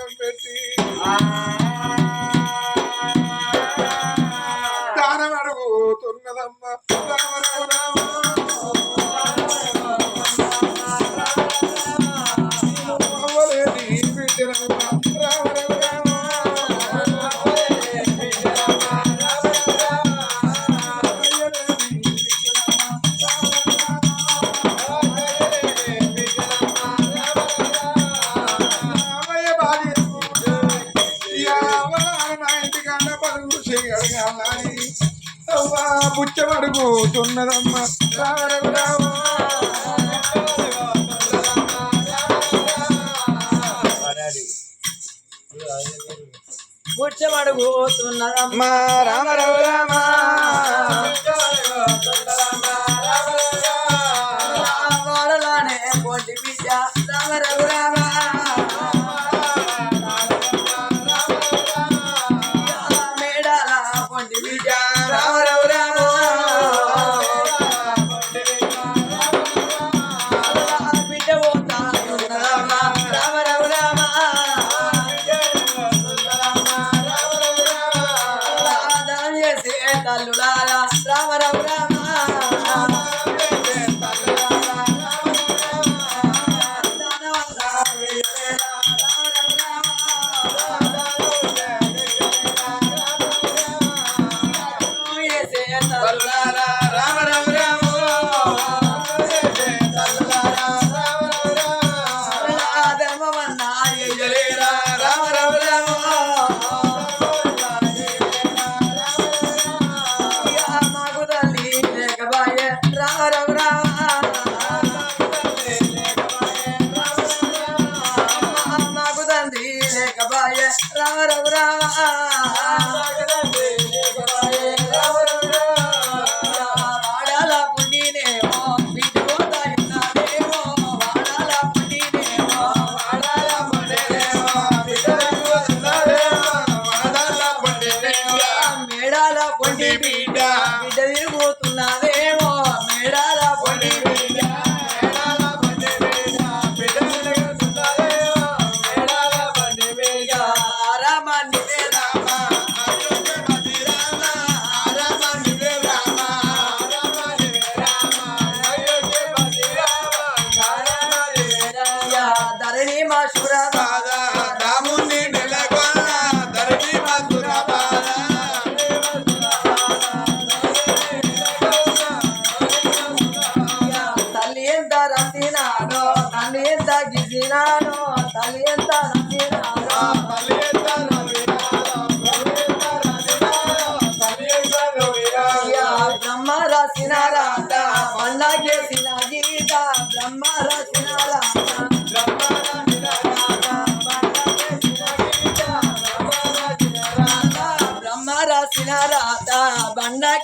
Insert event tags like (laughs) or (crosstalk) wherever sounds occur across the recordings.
పెట్టి. దానం అడుగుతున్నదమ్మ. బుచ్చమడుగుతున్నదమ్మ రామ రామ రామ రామ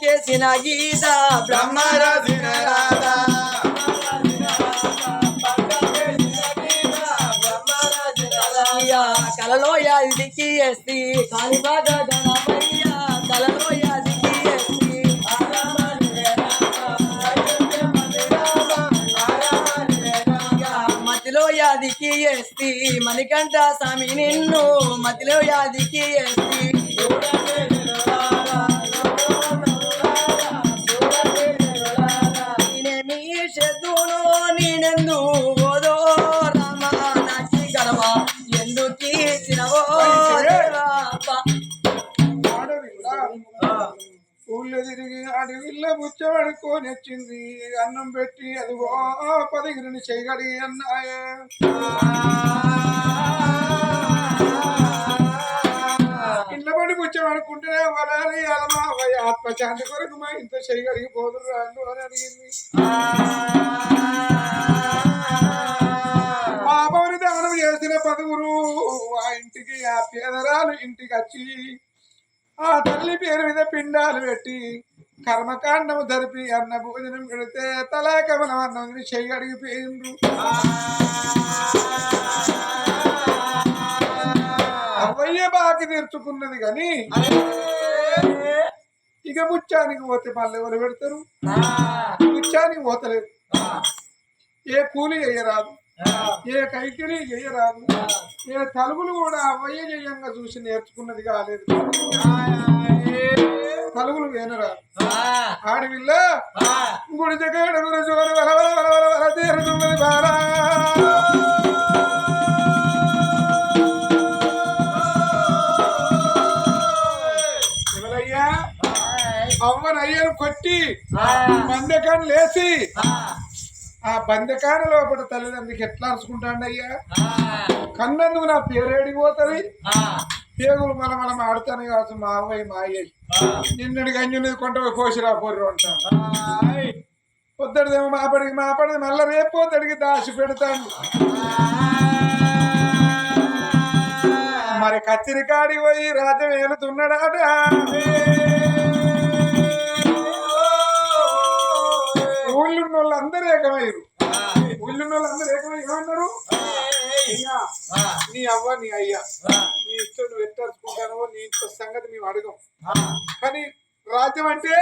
కేసిన గీత బ్రహ్మ బ్రహ్మరసిన రాధా కలలో యాదికి ఎస్తి కాలిబాగ గణపయ్య కలలో యాదికి ఎస్తి. మతిలో యాదికి ఎస్తి మణికంఠ స్వామి నిన్ను మతిలో యాదికి ఎస్తి. అన్నం పెట్టి అదిగో పదిగిరిని చేయగడి అన్నాయే. ఇళ్ళ పడి కూర్చోమనుకుంటేనే వలాలి అలమావయ్య ఆత్మశాంతి కొరకు మా ఇంత చేయగడిగి పోదురు రాళ్ళు అని అడిగింది. పాపని దానం చేసిన పదుగురు ఆ ఇంటికి ఆ పేదరాలు ఇంటికి వచ్చి ఆ తల్లి పేరు మీద పిండాలు పెట్టి కర్మకాండము ధరిపి అన్న భోజనం పెడితే తలాకమలం అన్నం చెయ్యి అడిగిపోయిండ్రు అవ్వయ్య బాకి తీర్చుకున్నది కానీ ఇక ముచ్చానికి పోతే మళ్ళీ ఎవరు పెడతారు ముచ్చానికి పోతలేదు ఏ కూలి చేయరాదు ఏ కైకిలి చేయరాదు ఏ తలుగులు కూడా అవయ్య జయంగా చూసి నేర్చుకున్నది కాలేదు తలుగులు వినరాదు ఆడవిల్ల. గుడి గురి వల వల వల వల వల తీరుతున్నది బారా ఎవరయ్యా అవ్వనయ్యను కొట్టి బందకాన్ని లేచి ఆ. బందకాన లోపల తల్లిదండ్రులకి ఎట్లా అరుచుకుంటాండి అయ్యా కన్నందుకు నా పేరేడికి పోతుంది? పేగులు మన మనం ఆడుతాను కావచ్చు మా అవ్వయ్య మా అయ్యి నిన్నటి గంజున్నది కొంట కోసిరా పోర్రు అంటాను పొద్దుడిదేమో మాపడికి మాపడిది మళ్ళీ రేపు పొద్దుడికి దాచి పెడతాను. మరి కత్తిరికాడి పోయి రాజ్యం ఏలుతున్నాడాట ఊళ్ళున్న వాళ్ళు అందరూ ఏకమయ్యారు. ఊళ్ళున్న వాళ్ళు అందరూ ఏకమై ఏమన్నారు? నీ అవ్వ నీ అయ్యా నీ ఇష్టం నువ్వు ఎట్టరుచుకుంటానో నీ ఇంట్లో సంగతి మేము అడగం. కానీ రాజ్యం అంటే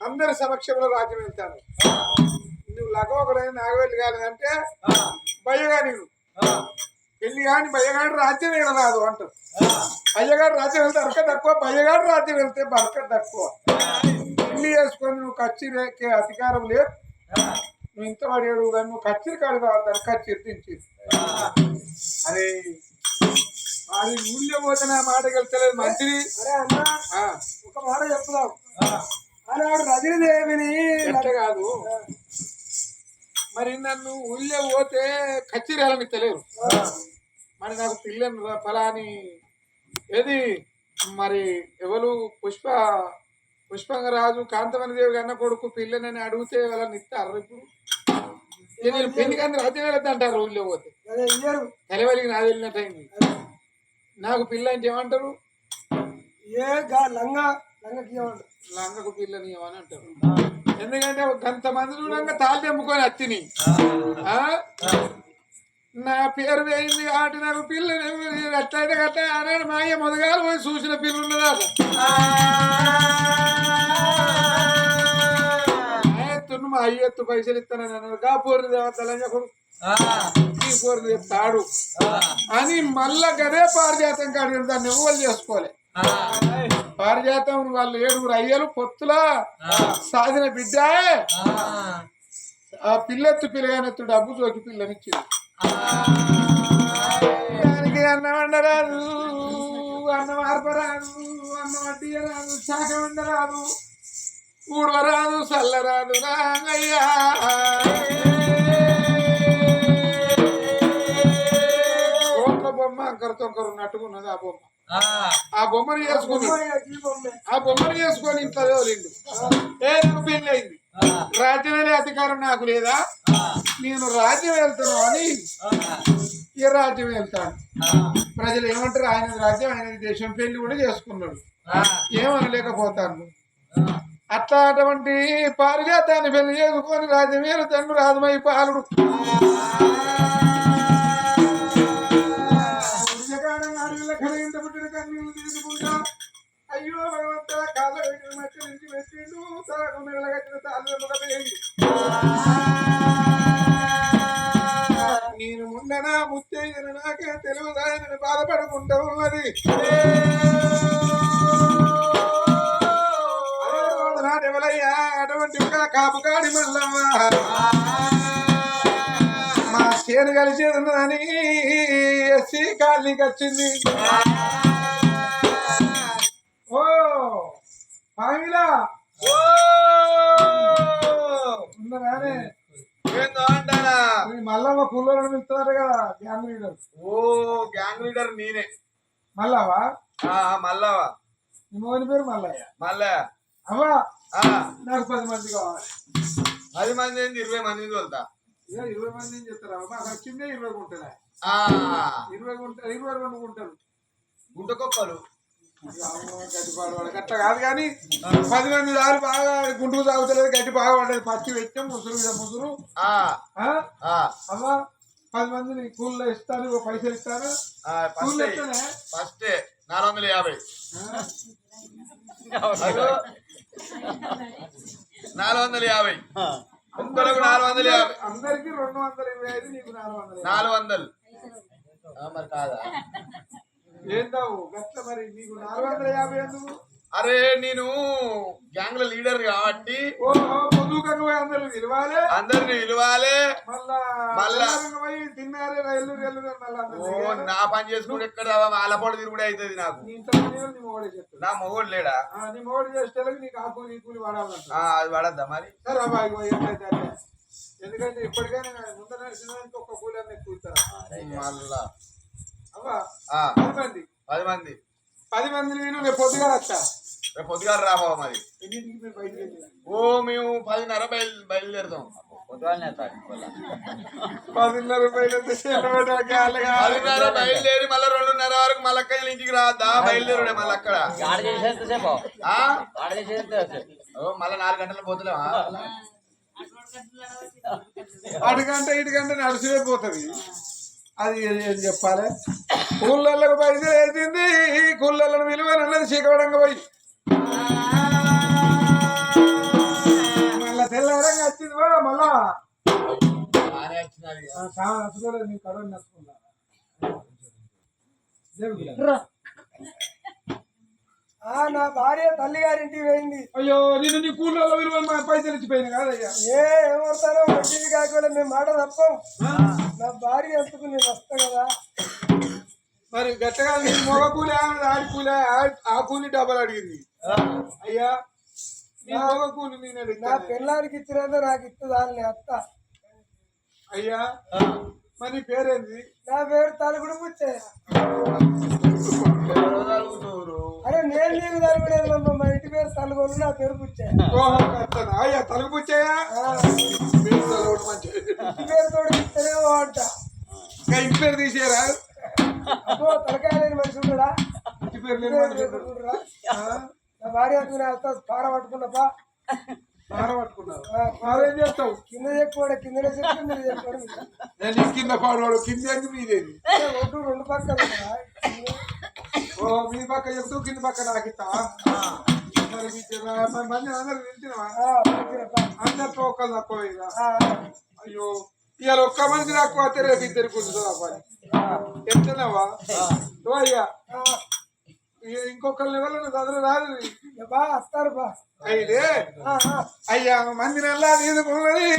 అందరి సమక్షంలో రాజ్యం వెళ్తాను. నువ్వు లగవకలేదు నాగవెల్లి కాలేదంటే భయగా నేను పెళ్ళి కాని భయగాడు రాజ్యం వెళ్ళరాదు అంటారు అయ్యగాడు రాజ్యం వెళ్తే అరక తక్కువ భయగాడు రాజ్యం వెళ్తే బరక తక్కువ. పెళ్ళి చేసుకొని నువ్వు కచ్చిరేకే అధికారం లేదు. ఇంత పడేడు కానీ నువ్వు కచ్చిరి కాడు కావద్దని కచ్చిరి అరే అది ఊళ్ళో పోతే నా మాట వెళ్తలేదు మంచిది. అరే అన్నా ఆ, ఒక మాట చెప్తాం ఆనాడు రజనీదేవిని ఎట్లా కాదు. మరి నన్ను ఊళ్ళో పోతే కచ్చిరాలని తెలియదు. మరి నాకు పిల్లని ఫలాని ఏది? మరి ఎవరు పుష్ప పుష్పంగరాజు కాంతమణి దేవి కన్న కొడుకు పిల్లని అడిగితే వాళ్ళని ఇస్తారు ఇప్పుడు. కానీ రాజ్యం వెళ్ళద్దు అంటారు ఊళ్ళో పోతే. తెలవలికి నాది వెళ్ళినట్టయింది నాకు పిల్ల అంటే ఏమంటారు? ఏ గా లంగా లంగకి పిల్లని అని అంటారు? ఎందుకంటే కొంతమంది చూడంగా తాళ్ళు తెమ్ముకొని అత్తిని. ఆ? నా పేరు వేయింది కాబట్టి నాకు పిల్లని అట్లయితే గట్ట అన్నాడు మా అయ్య మొదగాలు పోయి చూసిన పిల్ల ఉన్నదా ఎత్తును మా అయ్య ఎత్తు పైసలు ఇస్తానని అన్నాడు. గా పోరు ఈ పోరు తాడు. అని మళ్ళా గదే పారిజాతం కాడు దాన్ని ఎవ్వరు చేసుకోలే. పారిజాతం వాళ్ళు ఏడుగురు అయ్యలు పొత్తులా సాధిన బిడ్డ ఆ. పిల్లెత్తు పిల్లగానెత్తు డబ్బు చోకి పిల్లనిచ్చింది. దానికి అన్నం వండరాదు అన్నం ఆర్పరాదు అన్నం వడ్డీయరాదు శాఖ వండరాదు ఊడవరాదు చల్లరాదు రాంగయ్యా. ఒక బొమ్మ అంకర తొంకరు ఉన్నట్టుకున్నది ఆ బొమ్మ. ఆ. బొమ్మను చేసుకున్నాడు ఆ బొమ్మను చేసుకొని. ఇంట్లో తోలిండు ఏ నాకు పెళ్ళయింది? రాజ్యం వెళ్ళే అధికారం నాకు లేదా? నేను రాజ్యం వెళ్తాను అని ఈ రాజ్యం వెళ్తాను. ప్రజలు ఏమంటారు? ఆయన రాజ్యం ఆయన దేశం. పెళ్ళి కూడా చేసుకున్నాడు. ఏమనలేకపోతాను అట్లా అటువంటి పారిజాతాన్ని పెళ్ళి చేసుకొని రాజ్యం వెళ్తాను రాజమై పాలుడు. పెట్టిండు తలకు మెడలగట్టిన తాళ్ళు నేను ముండనా ముత్తైన నాకే తెలుగుదాయని బాధపడుకుంటా ఉన్నది. నాటెవలయ్యా అటువంటి కాపుకాడి మల్లమ్మ మా చేను కలిసేది ఉన్నదని ఎస్సీ కాలనీకి వచ్చింది ఓ ఏందో అంటారా మల్లమ్మ కూలర్ పిలుస్తున్నారు కదా గ్యాంగ్ లీడర్ ఓ గ్యాంగ్ లీడర్ నేనే. మల్లవా ఆ మల్లవా నీ మోని పేరు మల్లయ్య. మళ్ళా అవ్వా ఆ, నాకు పది మంది కావాలి. పది మంది ఏంది? ఇరవై మంది ఇక ఇరవై మంది ఏం చెప్తారా మాకు వచ్చిందే ఇరవై గుంటలే. ఇరవై గుంట ఇరవై రెండు గుంటలు. ఇక అమ్మో, గడ్డి కాదు కానీ పది మంది దారి బాగా గుంటుకు తాగుతలేదు గడ్డి బాగా పడ్డది. పచ్చి వెచ్చం ముసురు మీద ముసురు. ఆ. ఆ? ఆ. అవ్వా పది మందిని కూల్లో ఇస్తాను పైసలు ఇస్తాను ఫస్ట్ నాలుగు వందల యాభై. నాలుగు వందల యాభై. ఒక్కరికి నాలుగు వందల యాభై. అందరికి రెండు వందల ఇరవై ఐదు నీకు నాలుగు వందల. నాలుగు వందలు. ఆ, మరి కాదా? ఏందావు గట్ల మరి నీకు నాలుగు వందల యాభై ఎందుకు? అరే నేను గ్యాంగ్లో లీడర్ కాబట్టి అందరు విలువాలి అందరిని విలువాలి మళ్ళా. నా పని చేసుకుంటే ఎక్కడ అలపాటు తిరుగుడే అవుతుంది నాకు. నీ నీ మొగడే నా లేడా? నీ మొగడు చేస్తే నీకు ఆ కూలి వాడాలంట అది పడద్దా మరి? సరే. ఎందుకంటే ఇప్పటికైనా ముందు నడిచినానికి ఒక కూలి అన్నీ కూర్తారా మళ్ళా. పది మంది? పది మంది. పది మంది నేను రేపు పొద్దుగా వచ్చా రేపు పొద్దుగాల రాబావ మరి? ఓ మేము పదిన్నర బయలు బయలుదేరుతాం. పదిన్నర బయలుదేరి మళ్ళీ రెండున్నర వరకు మళ్ళీ ఇంటికి రాద్దా బయలుదేరుడే మళ్ళీ అక్కడ. ఆడ చేసేంతసేపు ఆ? ఆడ చేసేంతసేపు ఓ మళ్ళీ నాలుగు గంటలకు పోతలేవా? అటు గంట ఇటు గంట నడిచివే పోతుంది. అది ఏ- చెప్పాలి? కూళ్ళకు పైసలు వేసింది కూళ్ళను విలువ అన్నది చీకవడంగా పోయి. మళ్ళా తెల్లారంగా వచ్చింది కూడా మళ్ళా? నచ్చుకోలేదు నీ కడవ నచ్చుకుంటా ఆ నా భార్య తల్లి గారింటికి పోయింది. అయ్యో నేను నీ కూళ్ళలో విలువ మా పైసలు ఇచ్చిపోయినా కాదయ్యా? ఏ ఏమవుతారో వచ్చింది కాకపోతే మేము మాట తప్పం. నా భార్య ఎందుకు నేను వస్తా కదా? మరి గట్టగా నీ మొగ కూలి ఆడి కూలి ఆ- కూలి డబ్బులు అడిగింది. అయ్యా నీ మొగ కూలి నేను నా పిల్లాడికి ఇచ్చినంత నాకు ఇస్తుందాన్ని అత్త. అయ్యా మరి నీ పేరేంది? నా పేరు తలుగుడు పుచ్చే అరే నేను నీకు తలుగులేదు మా ఇంటి పేరు తలుగోలు నా పేరు పుచ్చే అయ్యా తలుపు పుచ్చాయా ఇంటి పేరు తోడు ఇస్తేనే అంట. ఇంటి పేరు తీసేయరా? అబ్బో తలకాయ లేని మనిషి ఉండడా ఇంటి పేరు లేని మనిషి? నా భార్య పార పట్టుకున్నప్పా పార పట్టుకున్నావు? పారేం చేస్తావు? కింద చెప్పుకోవడం కిందనే చెప్పి మీరు చెప్పడం నేను నీ కింద పాడవాడు కింద మీదేది? ఒడ్డు రెండు పక్కలు? ఓ మీ పక్క చెప్తూ కింద పక్క నాకు ఇస్తావా మరి మంది అందరు పక్కనప్పా. అందరితో ఒక్కరు తక్కువ ఇక అయ్యో ఇవాళ ఒక్క మనిషి తక్కువ అయితే రేపు ఇద్దరు కూర్చుందా పని ఆ, ఇక ఇంకొకరి లెవెల్ చదువు రాదు బా వస్తారు బా. అయితే. అయ్యా మంది నల్లా తీసుకున్నది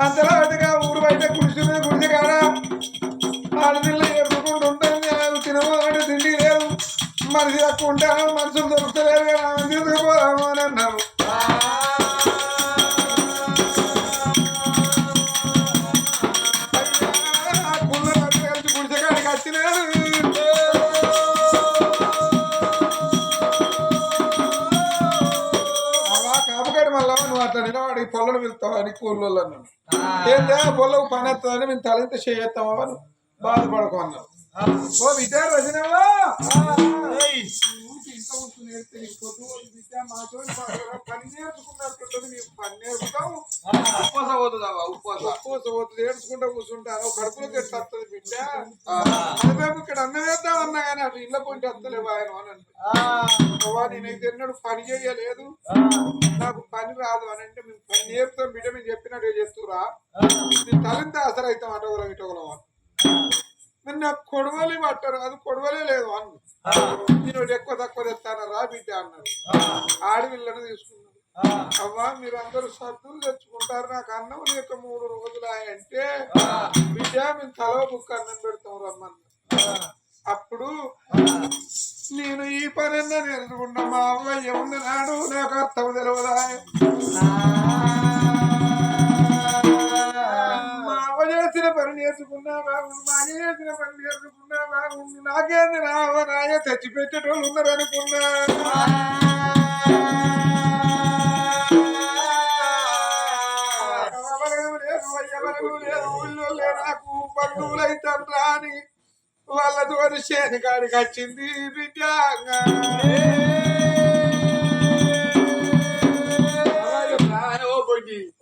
అందరూ అటుగా ఊరు బయట కుడిసి మీద కాడ ఆడపిల్ల ఎప్పుకుంటూ ఉంటుంది తినము అంటే తిండి లేదు. మనిషి తక్కువ ఉంటాను మనుషులు దొరుకుతలేరు కదా తీసుకుపోదాము అని అన్నారు. అయ్యా, కుళ్ళ మళ్ళా నువ్వు అట్లా నిలబడి పొలను వెళ్తావా అని కూలలో అన్నాను ఏంటా పొలకు పని వస్తుందని మేము తలంత చేయొస్తామా బాధపడకు అన్నారు. ఓ విద్యా రచనవా ఇంత నేర్పితే నీకు పొద్దు విద్య మాతో పని నేర్చుకున్నట్టుంటది మేము పని నేర్పుతాం ఉప్పస పోతుందావా ఉప్పస ఉపవాస. పోతుంది ఏడ్చుకుంటా కూర్చుంటాను కడుపులోకి ఎట్లా వస్తుంది బిడ్డ. ఇక్కడ అన్నం వేద్దాం అన్నా కానీ అటు ఇళ్ళ పోయి వస్తలేవు ఆయన అని అంటే. బాబా నేనైతే ఎన్నడూ పని చేయలేదు. నాకు పని రాదు అని అంటే మేము పని నేర్పుతాం బిడ్డ మేము చెప్పినట్టు చెప్తురా నీ తలంత అసలు అవుతాం అటోగలం ఇటోగలం మరి నాకు కొడవలి పట్టారు అది కొడవలే లేదు అన్న. నేను ఎక్కువ తక్కువ తెస్తాను? రా బిడ్డ అన్నాడు ఆడపిల్లను తీసుకున్నాడు. అవ్వా మీరు అందరూ సర్దులు తెచ్చుకుంటారు నాకు అన్నం లేక మూడు రోజులు అంటే బిడ్డ మేము తల బుక్ అన్నం పెడతాం రమ్మన్న అప్పుడు నేను ఈ పని నేర్చుకున్నా మా అవ్వ ఏముంది నాడు? నాకు అర్థం తెలియదా మా అవ్వ చేసిన పని నేర్చుకున్నా బాగుండు మా చేసిన పని నేర్చుకున్నా బాగుండు నాకేంది నా అవ్వ నాయ ఉన్నారు అనుకున్నా ఎవరు లేదు, ఊళ్ళో నాకు రాని వాళ్ళతో వచ్చింది బిడ్డ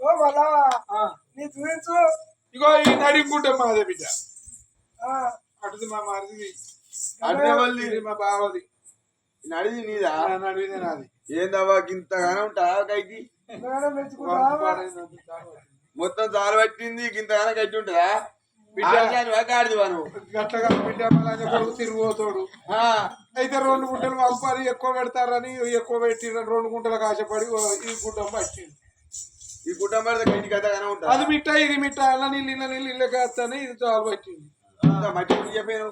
ఓ ఆ, నీ చూపించు ఇగో ఈ నడింపుంటే మాదే బిడ్డ. అటుది మా మరిది ఇది మా బావది. నడిది నీదా? నడివిదే నాది. ఏందవ్వా గింతగానే ఉంటా కైకి? మొత్తం చాలు పట్టింది గింతగానే కట్టి ఉంటుందా? గట్లగా బిడ్డ కొడుకు తిరిగిపోతాడు అయితే రెండు గుంటలు వంపాలి ఎక్కువ పెడతారని ఎక్కువ పెట్టి రెండు గుంటలకు ఆశపడి ఈ గుడ్డం పట్టింది అది మిట్ట ఇది మిట్ట. అలా నీళ్ళు ఇలా నీళ్ళు ఇళ్ళ కాస్తానే ఇది చాలు పట్టింది. మట్టి గురించి చెప్పాను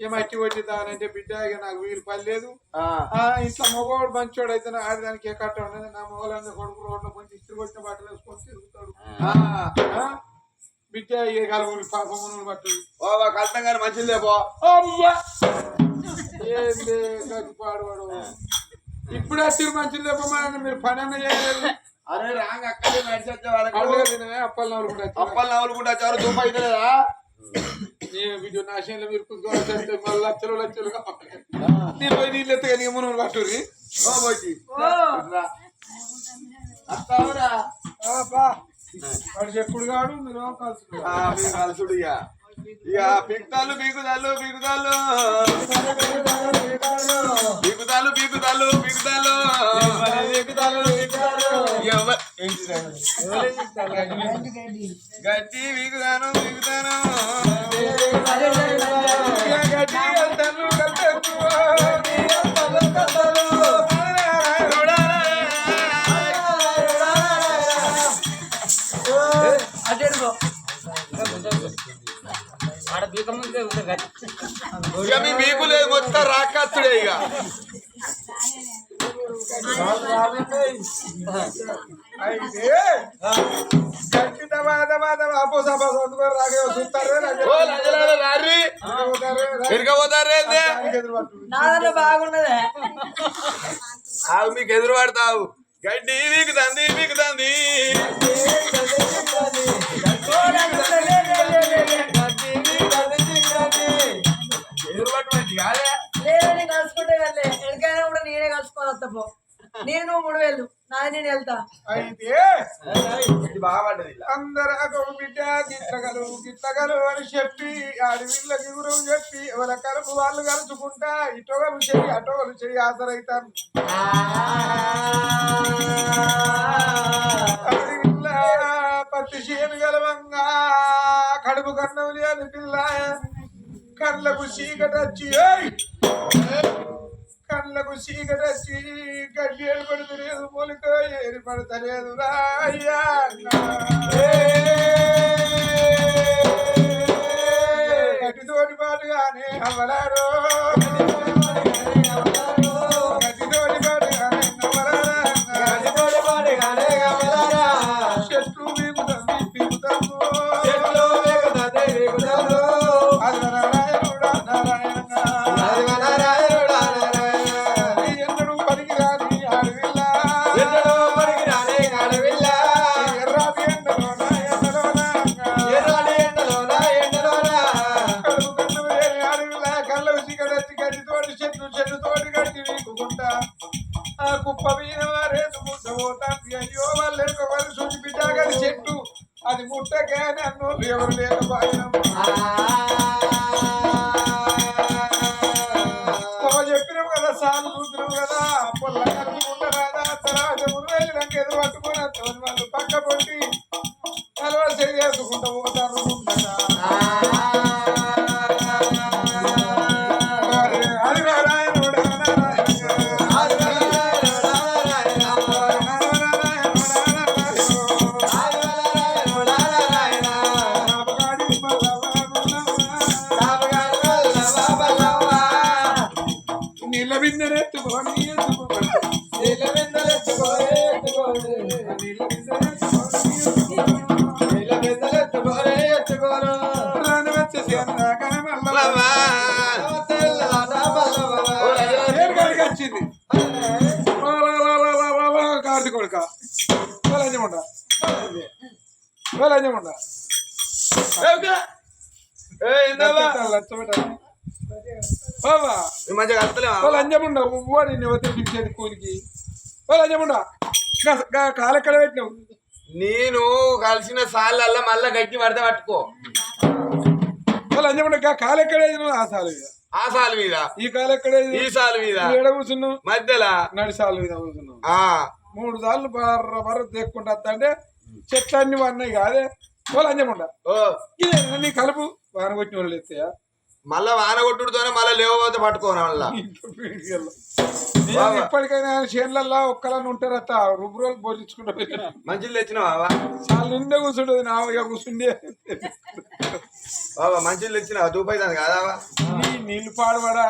ఏ మట్టి పట్టిద్దానంటే బిడ్డ ఇక నాకు వీలు పని లేదు. ఇంట్లో మగవాడు మంచోడు అయితే ఆడదానికి ఏ కట్ట ఉండదు. నా మగవాళ్ళని కొడుకు రోడ్ల కొంచెం ఇస్త్రీ కొట్టిన బట్టలు వేసుకొని తిరుగుతాడు? బిడ్డ ఏ కలుగులు పాపమును పట్టదు. ఓ వా కష్టం కానీ మంచిది లేపో. ఏంది పాడువాడు ఇప్పుడే తిరు మంచిది చెప్పమని మీరు పని అన్న చేయలేదు. అరే రాంగ్ అక్కడే నడిచొచ్చే వాళ్ళకి అప్పలు నవ్వులు కూడా అప్పలు నవ్వులు కూడా చారు దుమ్మ నేను వీడియో నాశనంలో మీరు కుదురు మళ్ళీ లక్షలు లక్షలు నేను పోయి నీళ్ళు ఎత్తగా నీ మునులు ఓ అత్తావురా వాడు చెప్పుడు కాడు మీరు కలుసుడు ఇక. ఇక పీకుతాళ్ళు బిగుదాలు బిగుదాలు బిగుదాలు బిగుదాలు బిగుదాలు ఎవ- ఏంటిది? గడ్డి పీకుతాను పీకుతాను గడ్డి వెళ్తాను ఇక మీ బీకు లేదు మొత్తం రాకత్తుడే ఇక. అయితే మీకు ఎదురు పడతావు. గడ్డి వీకుతంది వీకుతంది నేనే కలుసుకోవాలి అత్తపో నేను మూడు వేలు. నాది నేను వెళ్తా. అయితే. అందరూ బిడ్డ గిట్టగలు గిట్టగలు అని చెప్పి ఆడి వీళ్ళకి గురువు చెప్పి ఎవరి కలుపు వాళ్ళు కలుసుకుంటా ఇటొగలు చెయ్యి అటొగలు చెయ్యి ఆసరైతాను పత్తి చేను గలవంగా కడుపు కన్నం లేని పిల్ల. కళ్ళకు చీకటొచ్చి ఏయ్! కళ్ళకు చీకటొచ్చి గడ్డి పడుతులేదు పడతలేదు మొలిక ఏరి పడతలేదు రాయ్యా గడ్డితోటి పాటుగానే అవ్వలారో నీళ్ళ బిందెనెత్తుకొని ఎత్తుకోమని. ఓ లంచముండ ఉవ్వ నిన్ను ఎవరు పిలిచేది కూలికి ఓ లంచముండ కాలెక్కడ పెట్టినావు? నేను కలిసిన సార్లల్లా మళ్ళా గట్టి పడితే పట్టుకో. ఓ లంచముండ కాలెక్కడ వేసినావు ఆ సాలు ఇక. ఆ సాల్ మీద. ఈ కాలు ఎక్కడే ఈ సాల్ మీద. ఏడ కూర్చున్నావు? మధ్యలో. నడి సాలు మీద కూర్చున్నావు. ఆ. మూడు సార్లు బర్ర బర్ర వస్తా అంటే చెట్లన్నీ అన్నాయి కాదే. వాళ్ళు అంజముండ ఓ. ఇదే నీ కలుపు? వాన కొట్టిన వాళ్ళు ఎత్తాయా? మళ్ళా వాన కొట్టుడుతోనే మళ్ళా లేవబోతే పట్టుకోను మళ్ళా. (laughs) ఇప్పటికైనా చేనులల్లో ఒక్కలని ఉంటారట రుబ్బు రోజులు పోషించుకుంటా మంచిలు తెచ్చినావా చాలా నిండే కూర్చుంటుంది నా కూర్చుండే. బాబా మంచిలు తెచ్చినావా? దూపైతుంది కాదా నీ నీళ్ళు పాడబడా.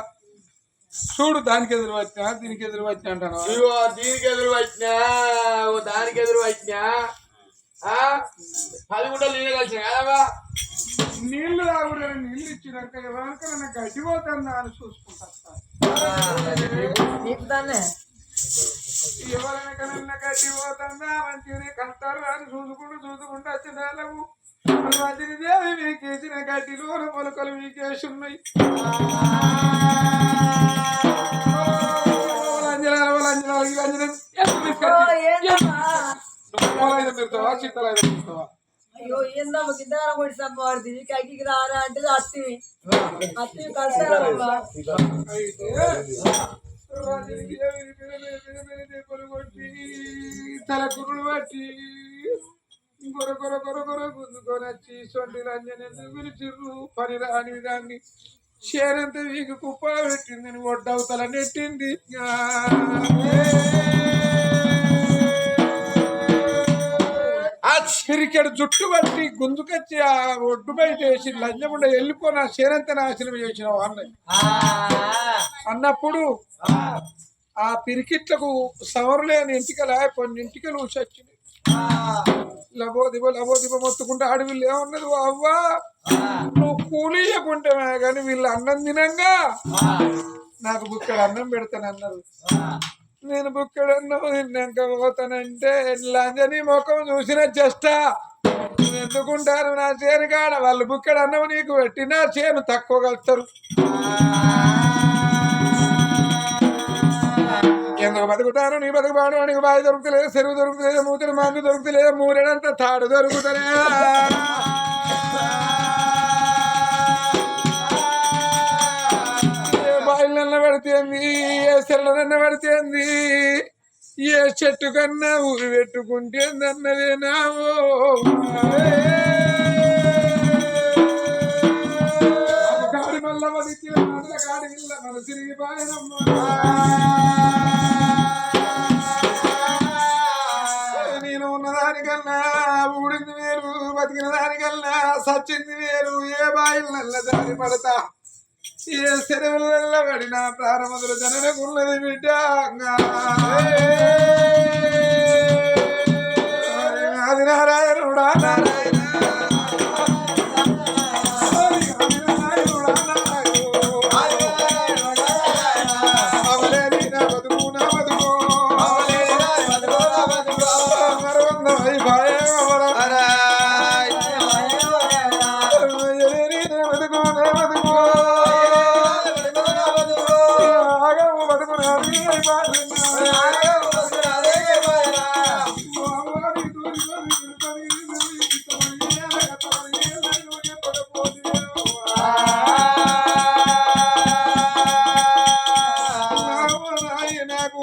చూడు దానికి ఎదురు వచ్చినా దీనికి ఎదురు వచ్చినా అంటాను. ఇగో దీనికి ఎదురు వచ్చినా దానికి ఎదురు వచ్చినా ఆ? పది గుంటలు నీళ్ళు కలిసిన కాదవా నీళ్ళు రాకుండా నీళ్ళు ఇచ్చినాక ఎవరికైనా గడ్డి పోతుందా అని చూసుకుంటా నీకు దాన్నే? ఎవరికైనా గడ్డి పోతుందా మంచిగానే కంటారు అని చూసుకుంటూ చూసుకుంటూ వచ్చిన వాళ్ళము మంచిది దేవి మీకేసిన గడ్డిలో మొలకలు మీకేసి ఉన్నాయి. అంజనాలు అంజనాలు అంజనం ఓ, ఏందమ్మా? పెడతావా? శీతలైన పెడతావా? అయ్యో ఏందమ్మా గిద్దర కొడి సమ్మవాడిది కైకి రారా అంటే అత్తివి అత్తివి కలుస్తారమ్మా అయితే తల కురులు పట్టి కొర కొర కొర కొర గుంజుకొని వచ్చి సొంటి రంజని పిలిచిర్రు పని రాని దాన్ని షేరంత వీకు కుప్ప పెట్టిందని ఒడ్డవతల నెట్టింది పిరికెడు జుట్టు పట్టి గుంజుకొచ్చి ఆ ఒడ్డు బయట వేసి లంజముండ వెళ్ళిపోయిన షేరంత నాశనం చేసిన వాళ్ళని అన్నప్పుడు ఆ పిరికిట్లకు సవరలేని ఎంటికలు కొన్ని ఎంటికలు వచ్చినాయి. లబో దిబో లబో దిబో మొత్తుకుంటే అడవిలో ఏమన్నది అవ్వా? నువ్వు కూలి ఇవ్వకుంటామే కానీ వీళ్ళు అన్నం తినంగా? నాకు బుక్కడు అన్నం పెడతానన్నారు. నేను బుక్కడు తిన్నాక పోతానంటే లంజని ముఖం చూసిన చెష్ట ఎందుకుంటారు నా చేను కాడ? వాళ్ళు బుక్కడు నీకు పెట్టినా చేను తక్కువ కలుస్తారు. ఎందుకు బతుకుతాను నీ బతుకు బాడు నీకు బావి దొరుకుతలేదు చెరువు దొరుకుతలేదు మూతుడు మందు దొరుకుతలేదు మూరేడంత తాడు దొరుకుతలే ఏ బాయిలన్న ఏ సెల్ల పడితేంది ఏ చెట్టు కన్నా ఊరు పెట్టుకుంటేందన్నదే అన్నదేనావో గాడి మల్ల బతికి మాటల ఇల్ల మన తిరిగి నేను ఉన్న దానికన్నా ఊడింది వేరు బతికిన దానికన్నా సచ్చింది వేరు ఏ బాయిల నల్ల దారి పడతా. ఏ సెలవులలో పడిన ప్రారంభములు జననకున్నది బిడ్డ నారాయణుడా నారాయణ.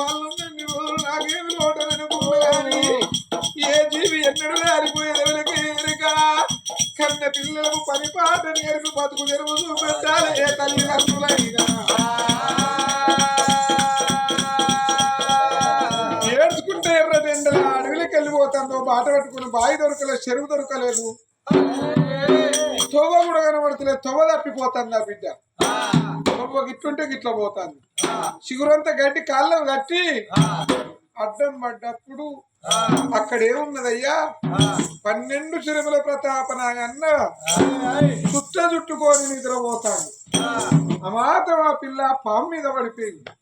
నాకు వాళ్ళు నాకేమి లోటనుకున్నాను ఏ జీవి ఎన్నడూ ఆరిపోయేది ఎవరికి ఎరుక కన్న పిల్లలకు పని పాట నేర్పు బతుకు తెరువు చూపెట్టాలి ఏ తల్లిదండ్రులైనా ఏడ్చుకుంటే ఎర్ర ఎండల అడవిలోకి వెళ్ళిపోతాందో బాట పట్టుకుని బావి దొరకలేదు చెరువు దొరకలేదు. తోవ కూడా కనబడతలేదు. తోవ తప్పిపోతుంది ఆ బిడ్డ. తొవ్వ గిట్లుంటే గిట్లా పోతాంది. చిగురంతా గడ్డి కాళ్ళ కట్టి అడ్డం పడ్డప్పుడు అక్కడ ఏమున్నదయ్యా? పన్నెండు చిరుమల ప్రతాపనాగన్న చుట్ట చుట్టుకొని నిద్రపోతాడు ఆ మాత్రం ఆ పిల్ల పాము మీద పడిపోయింది.